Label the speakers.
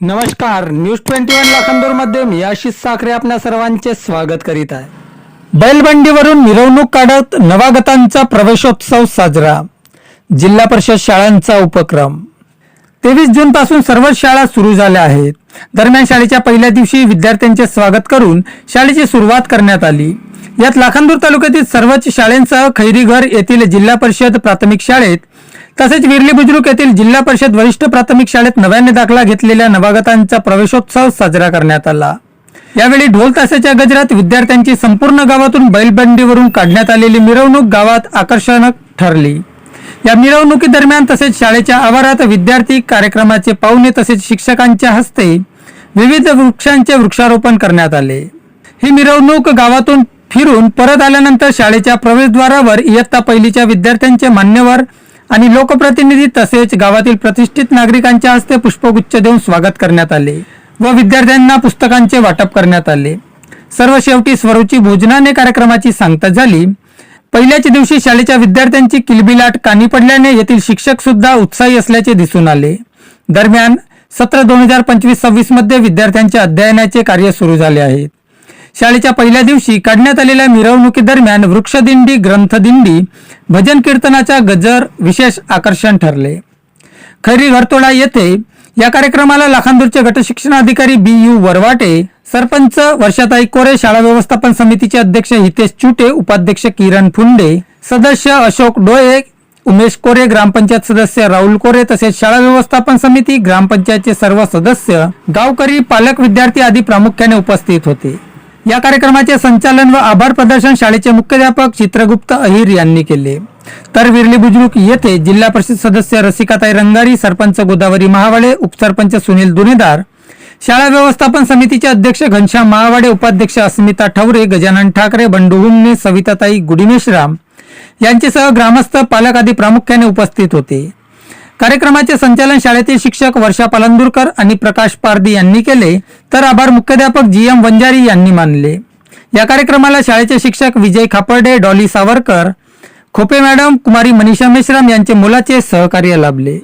Speaker 1: नमस्कार news twenty one लाखांदूरमध्ये मी आशिष साखरे आपल्या सर्वांचे स्वागत करीत आहे. बैलबंडीवरून मिरवणूक काढत नवागतांचा प्रवेशोत्सव साजरा. जिल्हा परिषद शाळांचा उपक्रम. तेवीस जून पासून सर्वच शाळा सुरू झाल्या आहेत. दरम्यान शाळेच्या पहिल्या दिवशी विद्यार्थ्यांचे स्वागत करून शाळेची सुरुवात करण्यात आली. यात लाखांदूर तालुक्यातील सर्वच शाळांसह खैरीघर येथील जिल्हा परिषद प्राथमिक शाळेत तसेच विरली बुजुर्ग येथील जिल्हा परिषद वरिष्ठ प्राथमिक शाळेत नव्याने दाखला घेतलेल्या नवागतांचा प्रवेशोत्सव साजरा करण्यात आला. यावेळी ढोल ताशाच्या गजरात विद्यार्थ्यांची संपूर्ण गावातून बैलबंडीवरून काढण्यात आलेली मिरवणूक गावात आकर्षणक ठरली. या मिरवणुकीदरम्यान तसेच शाळेच्या आवारात विद्यार्थी कार्यक्रमाचे पाहुणे तसेच शिक्षकांच्या हस्ते विविध वृक्षांचे वृक्षारोपण करण्यात आले. ही मिरवणूक गावातून फिरून परत आल्यानंतर शाळेच्या प्रवेशद्वारावर इयत्ता पहिलीच्या विद्यार्थ्यांचे मान्यवर आणि लोकप्रतिनिधी तसेच गावातील प्रतिष्ठित नागरिकांच्या हस्ते पुष्पगुच्छ देऊन स्वागत करण्यात आले व विद्यार्थ्यांना पुस्तकांचे वाटप करण्यात आले. सर्व शेवटी स्वरूची भोजनाने कार्यक्रमाची सांगता झाली. पहिल्याच दिवशी शाळेच्या विद्यार्थ्यांची किलबिलाट कानी पडल्याने येथील शिक्षक सुद्धा उत्साही असल्याचे दिसून आले. दरम्यान सत्र दोन हजार पंचवीस सव्वीसमध्ये विद्यार्थ्यांच्या अध्ययनाचे कार्य सुरू झाले आहेत शाळेच्या पहिल्या दिवशी काढण्यात आलेल्या मिरवणुकीदरम्यान वृक्षदिंडी ग्रंथदिंडी भजन कीर्तनाचा गजर विशेष आकर्षण ठरले. खैरी घरतोडा येथे या कार्यक्रमाला लाखांदूरचे गटशिक्षणाधिकारी बी यू वरवाटे सरपंच वर्षाताई कोरे शाळा व्यवस्थापन समितीचे अध्यक्ष हितेश चुटे उपाध्यक्ष किरण फुंडे सदस्य अशोक डोळे उमेश कोरे ग्रामपंचायत सदस्य राहुल कोरे तसेच शाळा व्यवस्थापन समिती ग्रामपंचायतचे सर्व सदस्य गावकरी पालक विद्यार्थी आदी प्रामुख्याने उपस्थित होते. या कार्यक्रमाचे संचालन व आभार प्रदर्शन शाळेचे मुख्याध्यापक चित्रगुप्त अहिर यांनी केले. तर विरली बुजुर्ग येथे जिल्हा परिषद सदस्य रसिकाताई रंगारी सरपंच गोदावरी महावाडे उपसरपंच सुनील दुनेदार शाळा व्यवस्थापन समितीचे अध्यक्ष घनश्याम महावाडे उपाध्यक्ष अस्मिता ठवरे गजानन ठाकरे बंडू हुमने सविताताई गुडिमेश्राम यांच्यासह ग्रामस्थ पालक आदी प्रामुख्याने उपस्थित होते. कार्यक्रमाचे संचालन शाळेतील शिक्षक वर्षा पालंदुरकर आणि प्रकाश पारदी यांनी केले. तर आभार मुख्याध्यापक जी एम वंजारी यांनी मानले. या कार्यक्रमाला शाळेचे शिक्षक विजय खापर्डे डॉली सावरकर खोपे मॅडम कुमारी मनीषा मेश्राम यांचे मुलाचे सहकार्य लाभले.